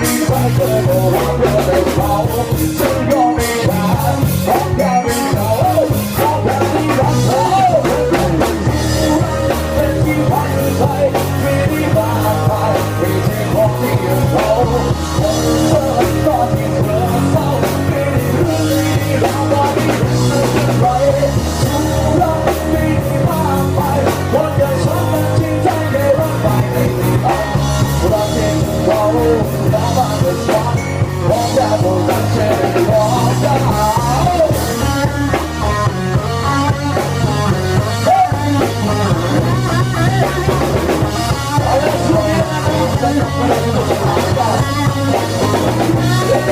ถึงไป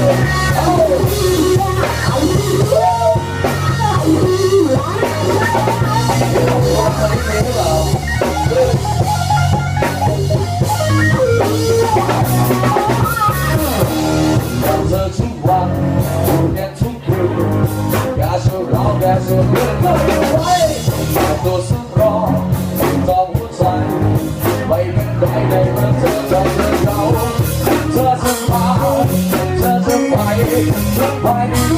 Oh! ไป